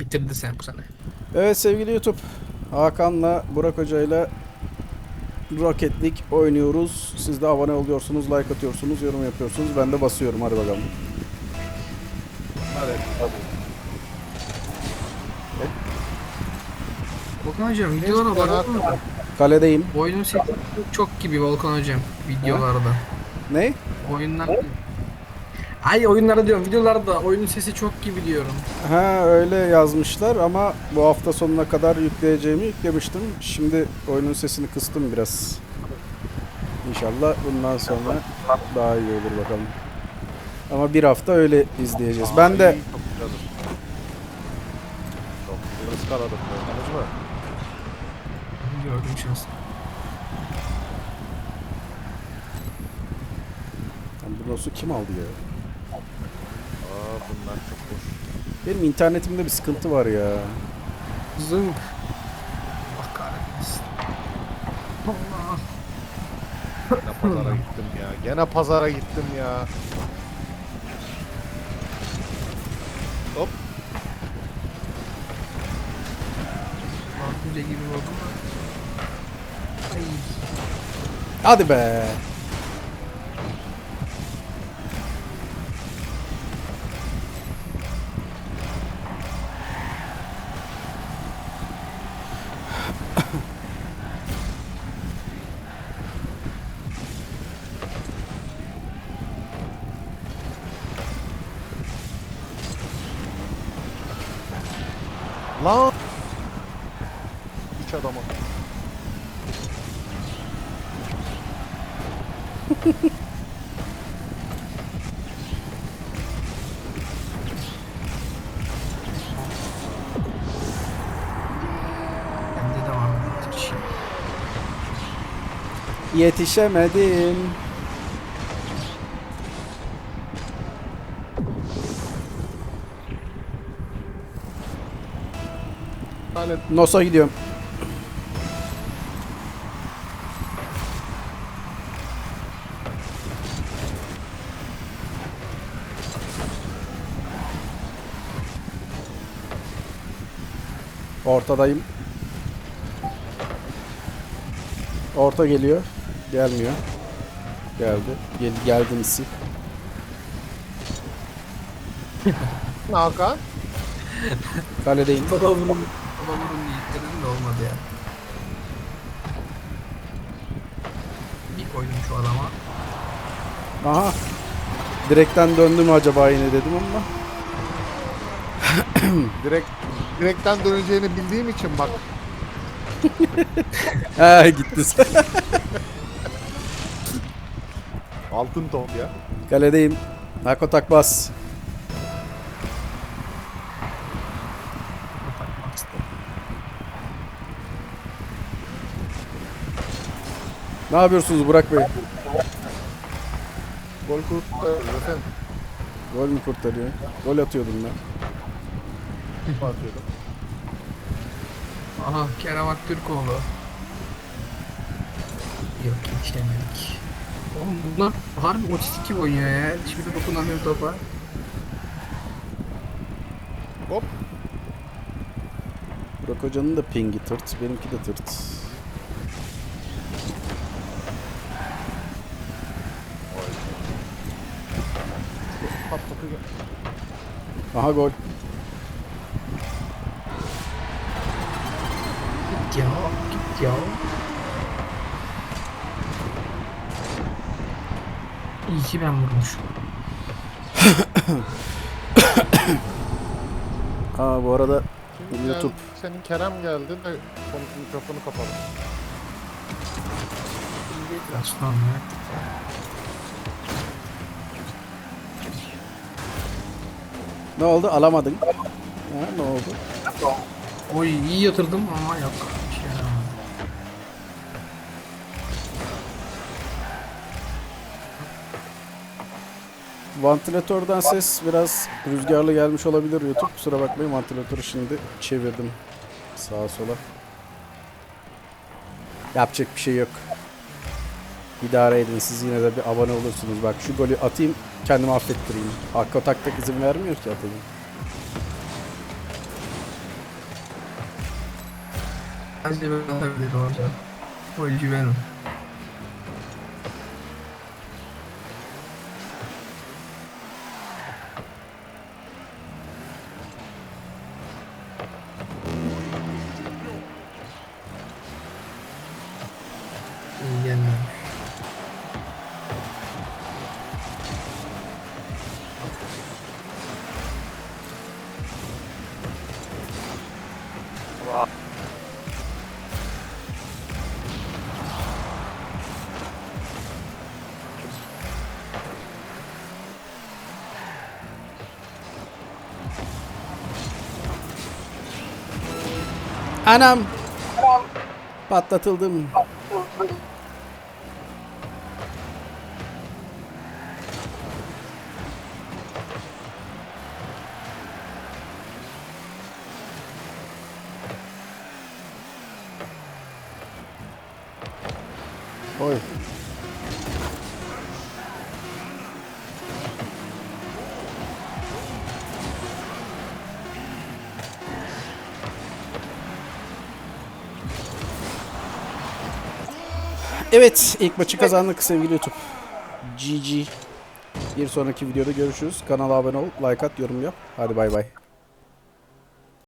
Bitirdi sen bu sene. Evet sevgili YouTube. Hakan'la Burak Hoca ile Rocket League oynuyoruz. Siz de abone oluyorsunuz, like atıyorsunuz, yorum yapıyorsunuz. Ben de basıyorum hadi bakalım. Hadi. Volkan hocam videolara bakın mı? Kaledeyim. Oyunun sesi çok gibi Volkan hocam videolarda. Ne? Oyunlar... Ay oyunlarda diyorum videolarda oyunun sesi çok gibi diyorum. Ha öyle yazmışlar ama bu hafta sonuna kadar yükleyeceğimi yüklemiştim. Şimdi oyunun sesini kıstım biraz. İnşallah bundan sonra daha iyi olur bakalım. Ama bir hafta öyle izleyeceğiz. Ben de gördünüz mü? Gördüm şans. Bu nosu kim aldı ya? Bunlar çok hoş. Benim internetimde bir sıkıntı var ya. Zınk. Allah kahretmesin. Allah. Gene pazara gittim ya. Gene pazara gittim ya. Hop. Mahkuze gibi oldu. Hadi be. Lan. Üç adamı. Bende de var bir şey. Yetişemedim. Lanet. Nosa gidiyorum. Ortadayım. Orta geliyor. Gelmiyor. Geldi. Gel geldiniz. Hakan. Kaledeyim. Baba vurun. Baba vurun diye dedim de olmadı ya. Bir koydum şu adama. Aha. Direkten döndü mü acaba yine dedim ama. Direkt direkten döneceğini bildiğim için bak. He gitti. Altın top ya. Kaledeyim. Nako tak bas. Ne yapıyorsunuz Burak Bey? Gol kurtarıyor efendim. Gol mü kurtarıyor? Gol atıyordum ben. Atıyordum. Aha Kerem Aktürkoğlu. Yok yetişemedik. Oğlum bunlar harbi otistik gibi oynuyor ya. Hiçbiri dokunamıyor topa. Hop. Burak Hoca'nın da pingi tırt, benimki de tırt. Top topu gel. Aha gol. Git ya, git ya. İyi ki ben vurmuşum. Aa bu arada Şimdi YouTube. sen- senin Kerem geldi de konu, mikrofonu kapalı. Aslan ya. Ne oldu? Alamadın. Ha, ne oldu? Oy iyi yatırdım ama yok. Bir şey yaramadı. Vantilatörden ses biraz rüzgarlı gelmiş olabilir YouTube. Kusura bakmayın vantilatörü şimdi çevirdim sağa sola. Yapacak bir şey yok. İdare edin siz yine de bir abone olursunuz. Bak şu golü atayım kendimi affettireyim. Hakkı tak izin vermiyor ki atayım. Bence ben atabilirim hocam. Oyuncu benim. İyi gelmemiş. Anam. Patlatıldım. Oy. Evet, ilk maçı kazandık sevgili YouTube. GG. Bir sonraki videoda görüşürüz. Kanala abone ol, like at, yorum yap. Hadi bay bay.